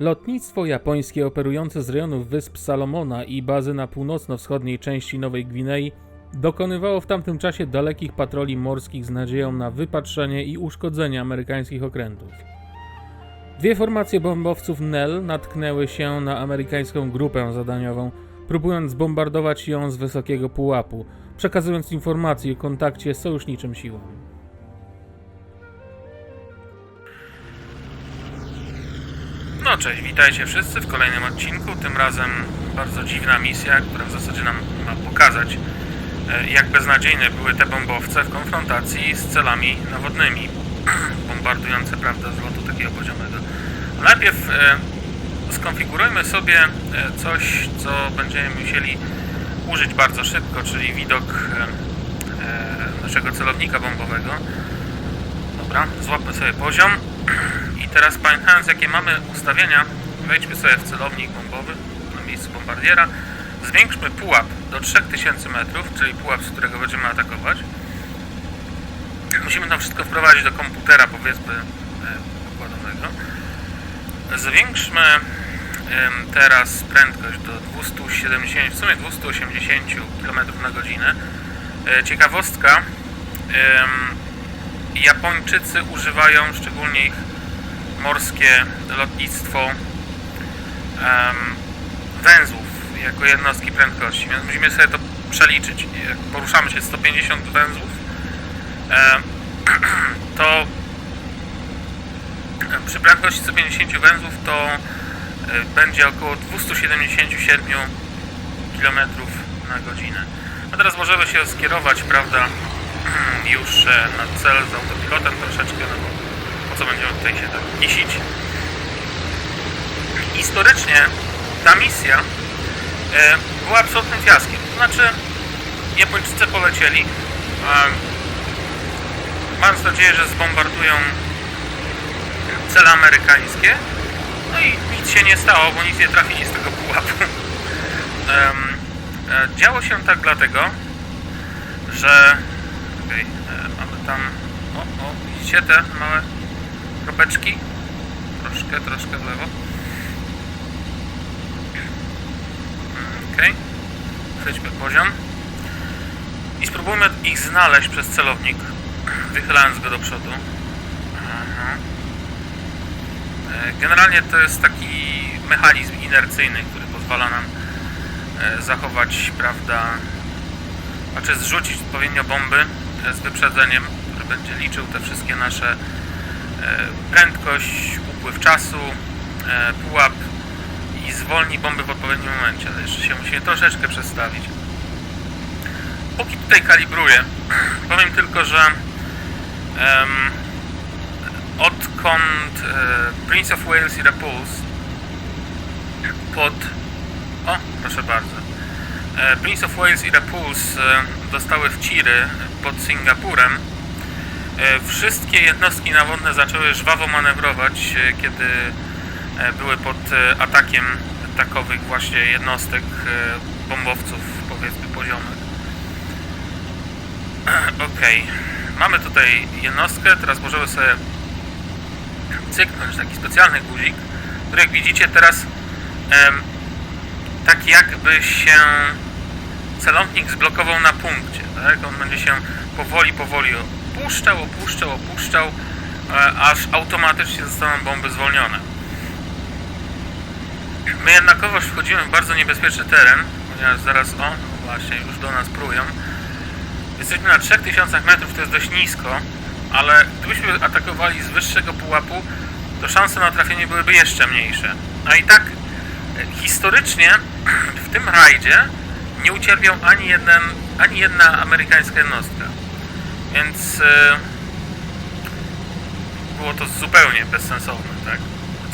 Lotnictwo japońskie operujące z rejonów wysp Salomona i bazy na północno-wschodniej części Nowej Gwinei dokonywało w tamtym czasie dalekich patroli morskich z nadzieją na wypatrzenie i uszkodzenie amerykańskich okrętów. Dwie formacje bombowców NEL natknęły się na amerykańską grupę zadaniową, próbując zbombardować ją z wysokiego pułapu, przekazując informacje o kontakcie sojuszniczym siłom. No cześć, witajcie wszyscy w kolejnym odcinku. Tym razem bardzo dziwna misja, która w zasadzie nam ma pokazać, e, jak beznadziejne były te bombowce w konfrontacji z celami nawodnymi, bombardujące, prawda, z lotu takiego poziomego. Najpierw e, skonfigurujmy sobie e, coś, co będziemy musieli użyć bardzo szybko, czyli widok naszego celownika bombowego. Dobra, złapmy sobie poziom. Teraz pamiętając jakie mamy ustawienia, wejdźmy sobie w celownik bombowy na miejscu bombardiera. Zwiększmy pułap do 3000 metrów, czyli pułap, z którego będziemy atakować. Musimy to wszystko wprowadzić do komputera, powiedzmy, e, pokładowego. Zwiększmy em, teraz prędkość do 270, w sumie 280 km na godzinę. E, Ciekawostka, Japończycy używają, szczególnie ich morskie lotnictwo, węzłów jako jednostki prędkości, więc musimy sobie to przeliczyć. Jak poruszamy się 150 węzłów, to przy prędkości 150 węzłów to e, będzie około 277 km na godzinę. A teraz możemy się skierować, prawda, już e, na cel z autopilotem troszeczkę, no bo co będziemy tutaj się tak kisić. Historycznie ta misja e, była absolutnym fiaskiem. To znaczy, Japończycy polecieli, mając nadzieję, że zbombardują cele amerykańskie, no i nic się nie stało, bo nic nie trafili z tego pułapu. E, działo się tak dlatego, że Okej, e, mamy tam. O, o, widzicie te małe kropeczki? Troszkę, troszkę w lewo. Okej. Chwyćmy poziom. I spróbujmy ich znaleźć przez celownik, wychylając go do przodu. Aha. E, Generalnie to jest taki mechanizm inercyjny, który pozwala nam e, zachować, prawda, znaczy zrzucić odpowiednio bomby e, z wyprzedzeniem, który będzie liczył te wszystkie nasze prędkość, upływ czasu, e, pułap i zwolni bomby w odpowiednim momencie. Ale jeszcze się musimy troszeczkę przestawić. Póki tutaj kalibruję, powiem tylko, że em, odkąd e, Prince of Wales i Repulse pod... O, proszę bardzo. E, Prince of Wales i Repulse e, dostały wciry pod Singapurem. E, Wszystkie jednostki nawodne zaczęły żwawo manewrować, e, kiedy e, były pod atakiem takowych właśnie jednostek bombowców, powiedzmy poziomek. Okej, mamy tutaj jednostkę, teraz możemy sobie cyknąć taki specjalny guzik, który jak widzicie teraz tak jakby się celownik zblokował na punkcie, tak? On będzie się powoli, powoli opuszczał, opuszczał, opuszczał, e, aż automatycznie zostaną bomby zwolnione. My jednakowoż wchodzimy w bardzo niebezpieczny teren, ponieważ zaraz, o, no właśnie, już do nas prują. Jesteśmy na 3000 metrów, to jest dość nisko, ale gdybyśmy atakowali z wyższego pułapu, to szanse na trafienie byłyby jeszcze mniejsze. A i tak e, historycznie w tym rajdzie nie ucierpiał ani, jeden, ani jedna amerykańska jednostka. Więc e, było to zupełnie bezsensowne, tak?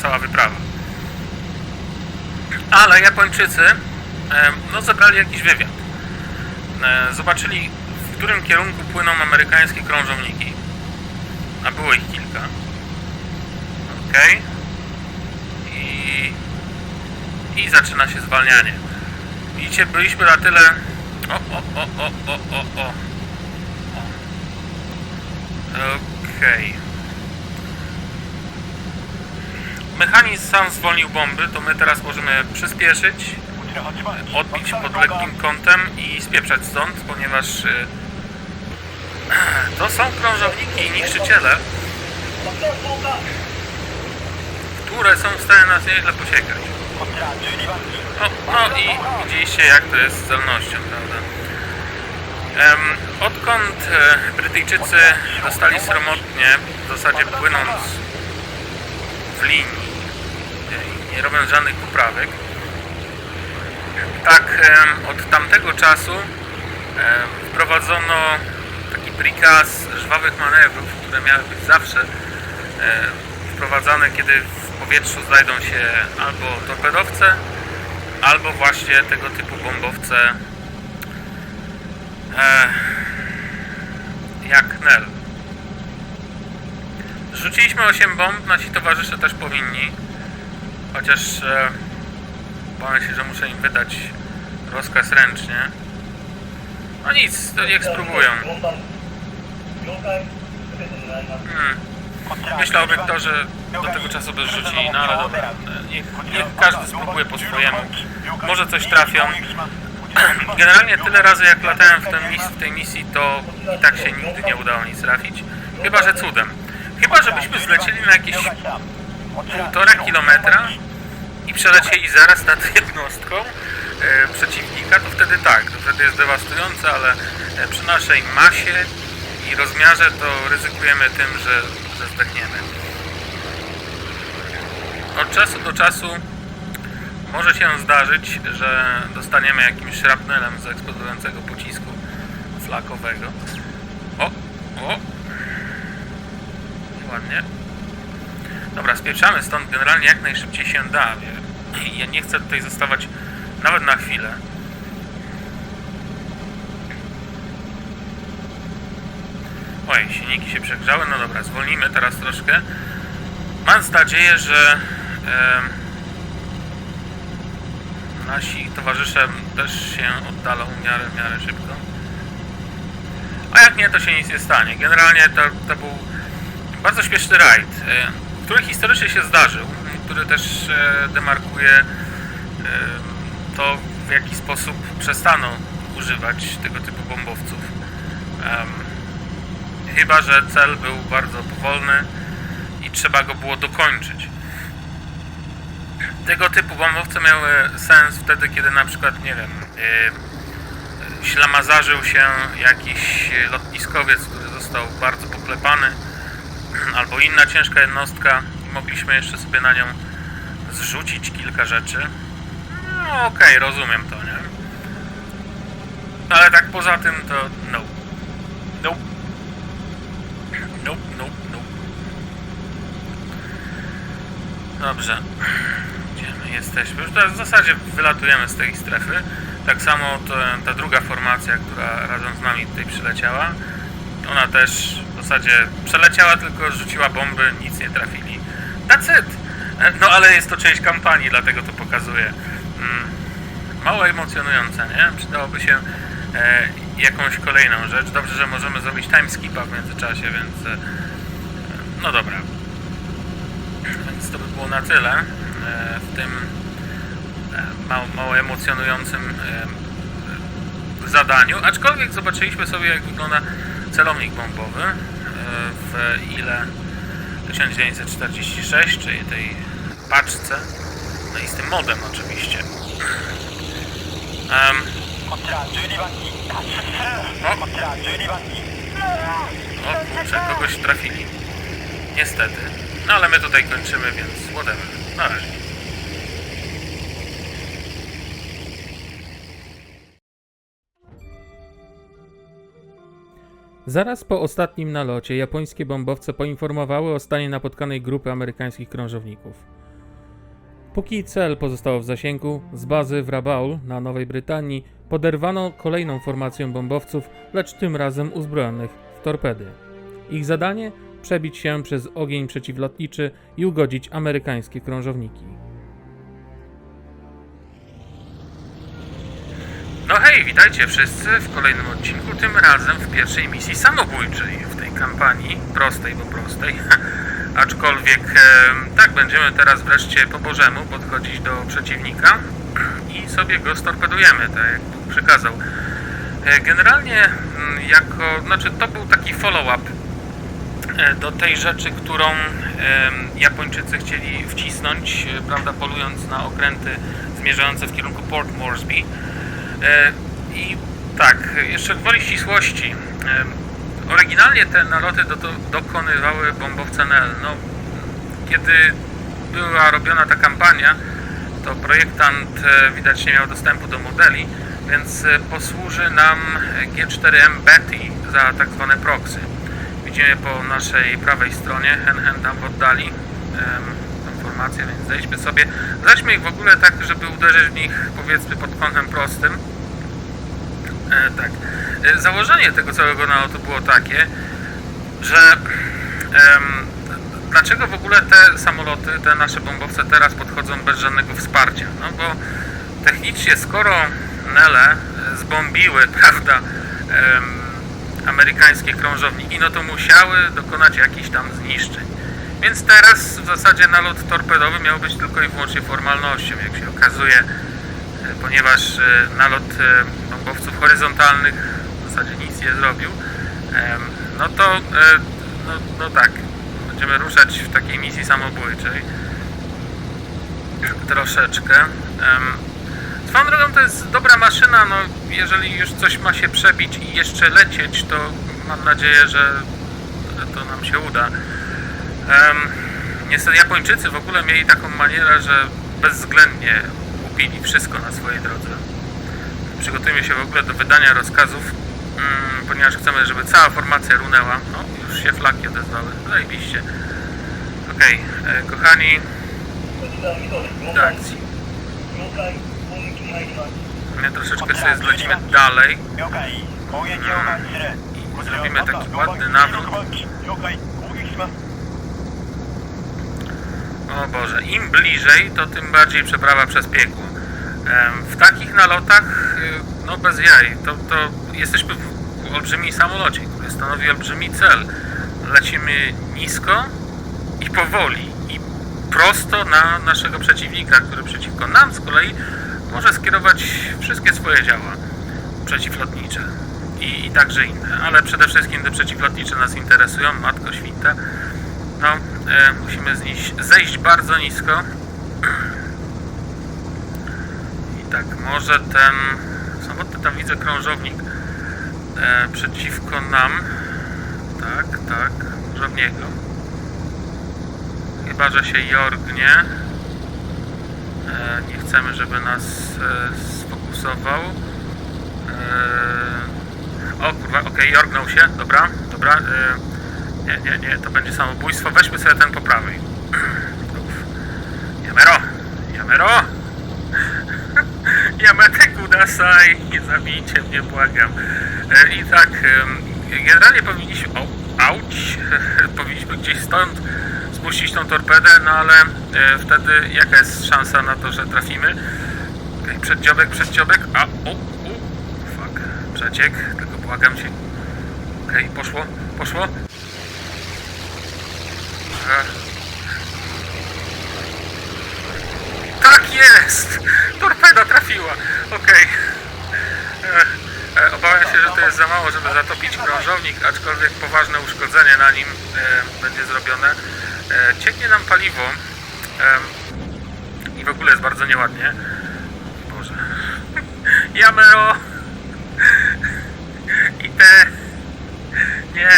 Cała wyprawa. Ale Japończycy e, no, zabrali jakiś wywiad. E, zobaczyli, w którym kierunku płyną amerykańskie krążowniki. A było ich kilka. Okej. I, I zaczyna się zwalnianie. Widzicie, byliśmy na tyle... O, o, o, o, o, o. o. Okej. mechanizm sam zwolnił bomby, to my teraz możemy przyspieszyć, odbić pod lekkim kątem i spieprzać stąd, ponieważ y, to są krążowniki i niszczyciele, które są w stanie nas nieźle posiekać. No, no i widzieliście jak to jest z celnością, prawda? Odkąd e, Brytyjczycy dostali sromotnie, w zasadzie płynąc w linii e, i nie robiąc żadnych poprawek, tak od tamtego czasu wprowadzono taki prikaz żwawych manewrów, które miały być zawsze wprowadzane, kiedy w powietrzu znajdą się albo torpedowce, albo właśnie tego typu bombowce jak Nel. Rzuciliśmy 8 bomb, nasi towarzysze też powinni, chociaż e, się, że muszę im wydać rozkaz ręcznie. No nic, to niech spróbują. Hmm. To, że do tego czasu by rzucili, no ale dobra. Niech, niech każdy spróbuje po swojemu. Może coś trafią. Generalnie tyle razy jak latałem w, misji, w tej misji, to i tak się nigdy nie udało nic trafić. Chyba, że cudem. Chyba, żebyśmy zlecieli na jakieś półtora kilometra i przelecieli zaraz nad jednostką e, przeciwnika, to wtedy tak, to wtedy jest dewastujące, ale e, przy naszej masie i rozmiarze to ryzykujemy tym, że, że zdechniemy. Od czasu do czasu może się zdarzyć, że dostaniemy jakimś szrapnelem z eksplodującego pocisku flakowego. O, o. Ładnie. Dobra, spieprzamy stąd generalnie jak najszybciej się da. Ja nie chcę tutaj zostawać nawet na chwilę. Oj, silniki się przegrzały. No dobra, zwolnimy teraz troszkę. Mam nadzieję, że em, nasi towarzysze też się oddalą w miarę, w miarę szybko. A jak nie, to się nic nie stanie. Generalnie to, to był bardzo śmieszny rajd, e, który historycznie się zdarzył, który też e, demarkuje e, to, w jaki sposób przestaną używać tego typu bombowców. Chyba, że cel był bardzo powolny i trzeba go było dokończyć. Tego typu bombowce miały sens wtedy, kiedy na przykład, nie wiem, yy, ślamazarzył się jakiś lotniskowiec, który został bardzo poklepany, albo inna ciężka jednostka i mogliśmy jeszcze sobie na nią zrzucić kilka rzeczy. No okej, rozumiem to, nie? Ale tak poza tym to no. Nope. Nope, nope, nope. Dobrze. Jesteśmy? Już teraz w zasadzie wylatujemy z tej strefy. Tak samo ta druga formacja, która razem z nami tutaj przyleciała. Ona też w zasadzie przeleciała, tylko rzuciła bomby, nic nie trafili. That's it! No ale jest to część kampanii, dlatego to pokazuję. Mm, mało emocjonujące, nie? Przydałoby się e, jakąś kolejną rzecz. Dobrze, że możemy zrobić timeskipa w międzyczasie, więc e, no dobra. Więc to by było na tyle E, w tym e, mało, mało emocjonującym e, zadaniu, aczkolwiek zobaczyliśmy sobie jak wygląda celownik bombowy w ile 1946, czyli tej paczce, no i z tym modem oczywiście. Um, o, o kurczę, kogoś trafili. Niestety. No ale my tutaj kończymy, więc whatever. Zaraz po ostatnim nalocie japońskie bombowce poinformowały o stanie napotkanej grupy amerykańskich krążowników. Póki cel pozostał w zasięgu, z bazy w Rabaul na Nowej Brytanii poderwano kolejną formację bombowców, lecz tym razem uzbrojonych w torpedy. Ich zadanie? Przebić się przez ogień przeciwlotniczy i ugodzić amerykańskie krążowniki. No hej, witajcie wszyscy w kolejnym odcinku, tym razem w pierwszej misji samobójczej w tej kampanii, prostej bo prostej. Aczkolwiek e, tak, będziemy teraz wreszcie po Bożemu podchodzić do przeciwnika i sobie go storpedujemy, tak jak Bóg przykazał. E, Generalnie mm, jako, znaczy to był taki follow-up do tej rzeczy, którą Japończycy chcieli wcisnąć, e, prawda, polując na okręty zmierzające w kierunku Port Moresby. E, I tak, jeszcze gwoli ścisłości. Oryginalnie te naloty do, do, dokonywały bombowce NL. No, kiedy była robiona ta kampania, to projektant e, widać nie miał dostępu do modeli, więc e, posłuży nam G4M Betty za tak zwane proxy. Widzimy po naszej prawej stronie, hen hen tam w oddali em, tą formację, więc zejdźmy sobie. Zaśmy ich w ogóle tak, żeby uderzyć w nich powiedzmy pod kątem prostym. E, tak. E, założenie tego całego nalotu było takie, że em, dlaczego w ogóle te samoloty, te nasze bombowce teraz podchodzą bez żadnego wsparcia? No bo technicznie skoro Nele e, zbombiły, prawda, em, amerykańskie krążowniki, no to musiały dokonać jakichś tam zniszczeń. Więc teraz w zasadzie nalot torpedowy miał być tylko i wyłącznie formalnością, jak się okazuje, e, ponieważ e, nalot e, bombowców horyzontalnych w zasadzie nic nie zrobił, no to no, no tak, będziemy ruszać w takiej misji samobójczej troszeczkę. Swoją drogą to jest dobra maszyna, no jeżeli już coś ma się przebić i jeszcze lecieć, to mam nadzieję, że to nam się uda. Em, niestety Japończycy w ogóle mieli taką manierę, że bezwzględnie upili wszystko na swojej drodze. Przygotujmy się w ogóle do wydania rozkazów, mm, ponieważ chcemy, żeby cała formacja runęła. No, już się flaki odezwały. Zajebiście. Okej, e, kochani, do akcji. My troszeczkę sobie zlecimy dalej i hmm. zrobimy taki ładny nawrót. O Boże, im bliżej, to tym bardziej przeprawa przez piekło. W takich nalotach, y, no bez jaj, to, to jesteśmy w olbrzymim samolocie, który stanowi olbrzymi cel. Lecimy nisko i powoli, i prosto na naszego przeciwnika, który przeciwko nam z kolei może skierować wszystkie swoje działa przeciwlotnicze i, i także inne, ale przede wszystkim te przeciwlotnicze nas interesują, matko święta. No, e, musimy znieść, zejść bardzo nisko. I tak, może ten samotny tam widzę krążownik e, przeciwko nam. Tak, tak, może w niego. Chyba, że się jorgnie. E, nie chcemy, żeby nas e, sfokusował. E, o kurwa, okej, jorgnął się, dobra, dobra. Nie, nie, nie, to będzie samobójstwo. Weźmy sobie ten po prawej. Uff. Yamero! Yamero! Yamete kudasai! Nie zabijcie mnie, błagam. I tak, generalnie powinniśmy... O, auć! powinniśmy gdzieś stąd spuścić tą torpedę, no ale wtedy jaka jest szansa na to, że trafimy? Okej, przeddziobek, przeddziobek. A, o, u, fuck. Przeciek, tylko błagam cię. Okej, poszło, poszło. Ech. Tak jest! Torpeda trafiła! Okej. Ech, e, Obawiam się, że to jest za mało, żeby zatopić krążownik, aczkolwiek poważne uszkodzenie na nim e, będzie zrobione. E, cieknie nam paliwo e, i w ogóle jest bardzo nieładnie. Boże. Jamero! I te... Nie.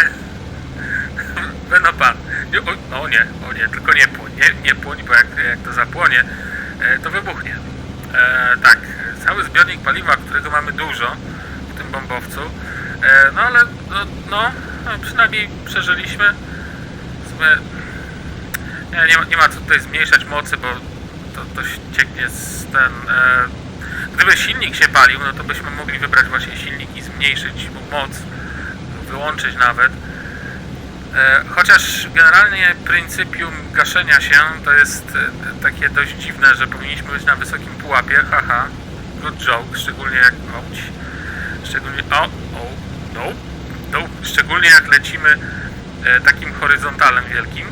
Wenopan. Nie, o, no nie, o nie, tylko nie płoń, nie, nie płoń, bo jak, jak to zapłonie, e, to wybuchnie. E, tak, cały zbiornik paliwa, którego mamy dużo w tym bombowcu, e, no ale no, no, przynajmniej przeżyliśmy. Sumie, nie, nie, ma, nie ma co tutaj zmniejszać mocy, bo to, to cieknie z ten... E, gdyby silnik się palił, no to byśmy mogli wybrać właśnie silnik i zmniejszyć mu moc, wyłączyć nawet. E, Chociaż generalnie pryncypium gaszenia się to jest e, takie dość dziwne, że powinniśmy być na wysokim pułapie, haha, good joke, szczególnie jak, ouch, szczególnie, o, o, no, no, szczególnie jak lecimy e, takim horyzontalem wielkim.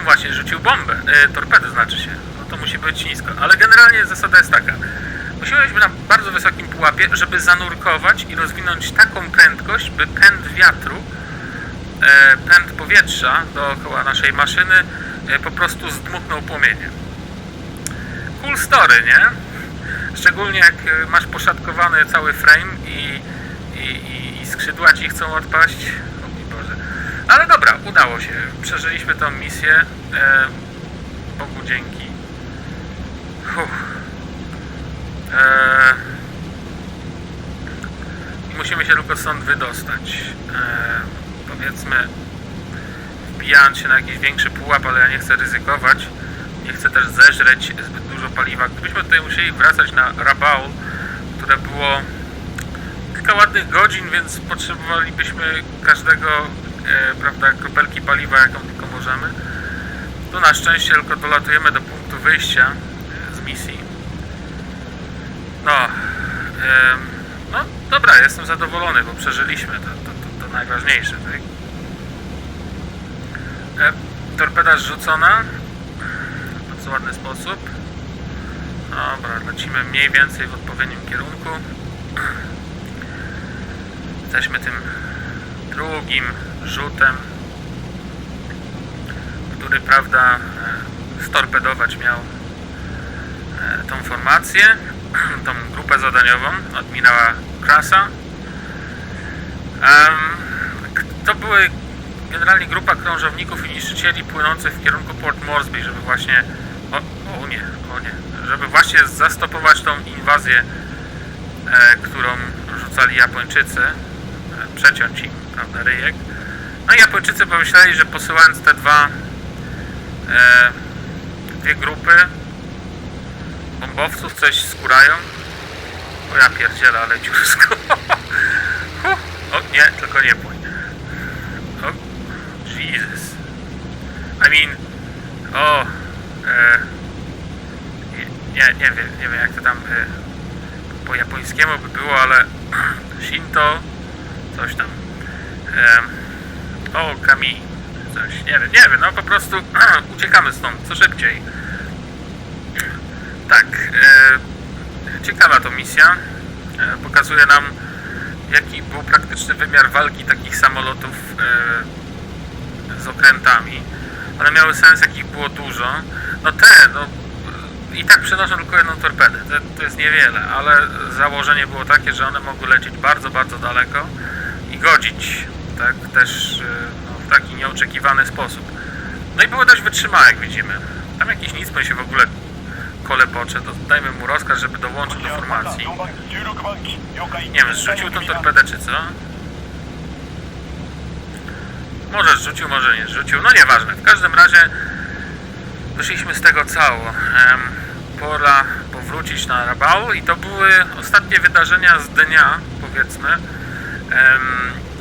Właśnie rzucił bombę, e, torpedę znaczy się. No to musi być nisko. Ale generalnie zasada jest taka. Musimy być na bardzo wysokim pułapie, żeby zanurkować i rozwinąć taką prędkość, by pęd wiatru, e, pęd powietrza dookoła naszej maszyny e, po prostu zdmuchnął płomienie. Cool story, nie? Szczególnie jak e, masz poszatkowany cały frame i, i, i skrzydła ci chcą odpaść. Ale dobra, udało się. Przeżyliśmy tą misję. E, Bogu dzięki. E, I musimy się tylko stąd wydostać. E, powiedzmy, wbijając się na jakiś większy pułap, ale ja nie chcę ryzykować. Nie chcę też zeżreć zbyt dużo paliwa. Gdybyśmy tutaj musieli wracać na Rabaul, które było kilka ładnych godzin, więc potrzebowalibyśmy każdego, prawda, kropelki paliwa, jaką tylko możemy. Tu na szczęście tylko dolatujemy do punktu wyjścia e, z misji. No, no dobra, jestem zadowolony, bo przeżyliśmy, to, to, to, to najważniejsze, tak? E, torpeda zrzucona w bardzo ładny sposób. Dobra, lecimy mniej więcej w odpowiednim kierunku. Jesteśmy tym drugim rzutem, który, prawda, e, storpedować miał e, tą formację, tą grupę zadaniową admirała Krasa. To były generalnie grupa krążowników i niszczycieli płynących w kierunku Port Moresby, żeby właśnie o, o nie, o nie, żeby właśnie zastopować tą inwazję, e, którą rzucali Japończycy, przeciąć im, prawda, ryjek. No i Japończycy pomyśleli, że posyłając te dwa e, dwie grupy bombowców coś skórają. O ja pierdzielę, ale dziursko. O nie, tylko nie płyń. O, Jesus. I mean, o, e, nie, nie wiem, nie wiem jak to tam e, po japońskiemu by było, ale Shinto, coś tam. E, o, Kami, coś, nie wiem, nie wiem, no po prostu uciekamy stąd, co szybciej. Tak, e, ciekawa to misja. E, pokazuje nam, jaki był praktyczny wymiar walki takich samolotów e, z okrętami. One miały sens, jakich było dużo. No te, no i tak przenoszą tylko jedną torpedę. To, to jest niewiele, ale założenie było takie, że one mogły lecieć bardzo, bardzo daleko i godzić, tak? Też e, no, w taki nieoczekiwany sposób. No i było dość wytrzymałe, jak widzimy. Tam jakiś nic się w ogóle kolepocze, to dajmy mu rozkaz, żeby dołączył do formacji. Nie wiem, zrzucił tą torpedę czy co? Może zrzucił, może nie zrzucił, no nieważne. W każdym razie wyszliśmy z tego cało. Pora powrócić na Rabał i to były ostatnie wydarzenia z dnia, powiedzmy.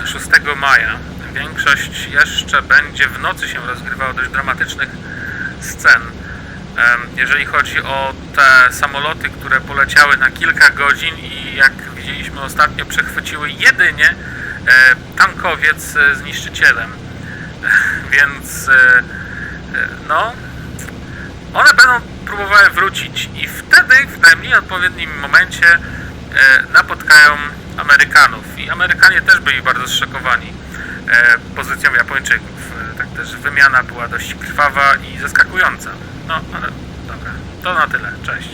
6 maja. Większość jeszcze będzie w nocy się rozgrywało dość dramatycznych scen. Jeżeli chodzi o te samoloty, które poleciały na kilka godzin i jak widzieliśmy ostatnio przechwyciły jedynie e, tankowiec z niszczycielem. Więc e, e, no one będą próbowały wrócić i wtedy w najmniej odpowiednim momencie napotkają Amerykanów i Amerykanie też byli bardzo zszokowani e, pozycją Japończyków. E, Tak też wymiana była dość krwawa i zaskakująca. No, ale dobra, to na tyle. Cześć.